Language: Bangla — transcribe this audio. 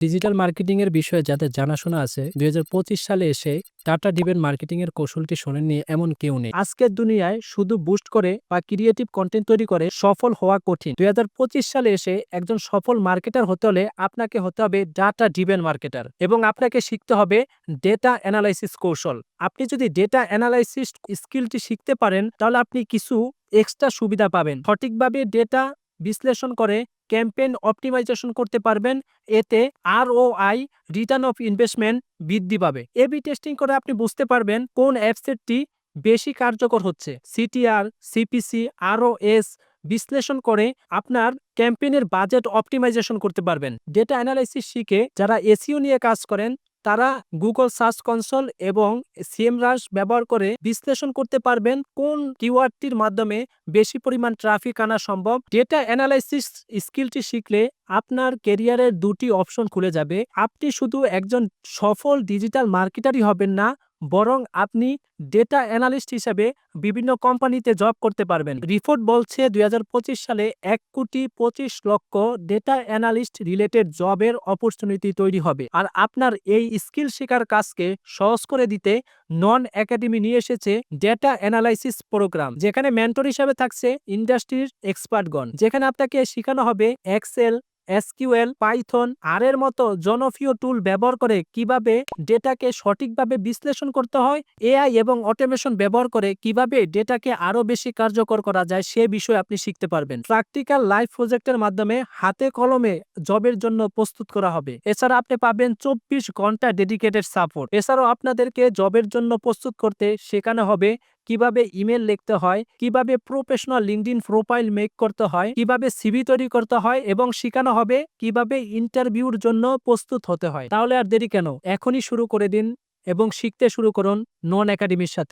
ডিজিটাল মার্কেটিং এর বিষয়ে যাদের জানাশোনা আছে দু হাজার পঁচিশ সালে এসে টাটা ডিবেন মার্কেটিং এর কৌশলটি শোনেননি এমন কেউ নেই। আজকের দুনিয়ায় শুধু বুস্ট করে বা ক্রিয়েটিভ কন্টেন্ট তৈরি করে সফল হওয়া কঠিন। দুই সালে এসে একজন সফল মার্কেটার হতে হলে আপনাকে হতে হবে ডাটা ডিবেন মার্কেটার এবং আপনাকে শিখতে হবে ডেটা অ্যানালাইসিস কৌশল। আপনি যদি ডেটা অ্যানালাইসিস স্কিলটি শিখতে পারেন, তাহলে আপনি কিছু এক্সট্রা সুবিধা পাবেন। সঠিকভাবে ডেটা বিশ্লেষণ করে ক্যাম্পেইন অপটিমাইজেশন করতে পারবেন। এতে R O I return of investment বৃদ্ধি পাবে। এবি টেস্টিং করে আপনি বুঝতে পারবেন কোন অ্যাপসেটটি বেশি কার্যকর হচ্ছে। সিটিআর, সিপিসি আরও এস বিশ্লেষণ করে আপনার ক্যাম্পেইনের বাজেট অপটিমাইজেশন করতে পারবেন। ডেটা অ্যানালাইসিস শিখে যারা এসিও নিয়ে কাজ করেন তারা গুগল সার্চ কনসোল এবং সিএমরাস ব্যবহার করে বিশ্লেষণ করতে পারবেন কোন কিওয়ার্ডটির মাধ্যমে বেশি পরিমাণ ট্রাফিক আনা সম্ভব। ডেটা অ্যানালাইসিস স্কিলটি শিখলে আপনার কেরিয়ারের দুটি অপশন খুলে যাবে। আপনি শুধু একজন সফল ডিজিটাল মার্কেটারই হবেন না বরং আপনি ডেটা অ্যানালিস্ট হিসেবে বিভিন্ন কোম্পানিতে জব করতে পারবেন। রিপোর্ট বলছে দুই সালে এক কোটি পঁচিশ লক্ষ ডেটা অ্যানালিস্ট রিলেটেড জবের অপরচুনিটি তৈরি হবে। আর আপনার এই স্কিল শেখার কাজকে সহজ করে দিতে নন একাডেমি নিয়ে এসেছে ডেটা অ্যানালাইসিস প্রোগ্রাম, যেখানে মেন্টর হিসাবে থাকছে ইন্ডাস্ট্রির এক্সপার্টগণ। যেখানে আপনাকে শেখানো হবে এক্সেল এসকিউএল, পাইথন, আর এর মতো জনপ্রিয় টুল ব্যবহার করে কীভাবে ডেটাকে সঠিকভাবে বিশ্লেষণ করতে হয়, এআই এবং অটোমেশন ব্যবহার করে কীভাবে ডেটাকে আরও বেশি কার্যকর করা যায় সে বিষয়ে আপনি শিখতে পারবেন। প্র্যাকটিক্যাল লাইফ প্রজেক্টের মাধ্যমে হাতে কলমে জবের জন্য প্রস্তুত করা হবে। এছাড়া আপনি পাবেন চব্বিশ ঘণ্টা ডেডিকেটেড সাপোর্ট। এছাড়াও আপনাদেরকে জবের জন্য প্রস্তুত করতে শেখানো হবে কীভাবে ইমেল লিখতে হয়, কীভাবে প্রফেশনাল লিঙ্কডিন প্রোফাইল মেক করতে হয়, কীভাবে সিভি তৈরি করতে হয় এবং শেখানো হবে, কীভাবে ইন্টারভিউর জন্য প্রস্তুত হতে হয়। তাহলে আর দেরি কেন? এখনই শুরু করে দিন এবং শিখতে শুরু করুন নন একাডেমির সাথে।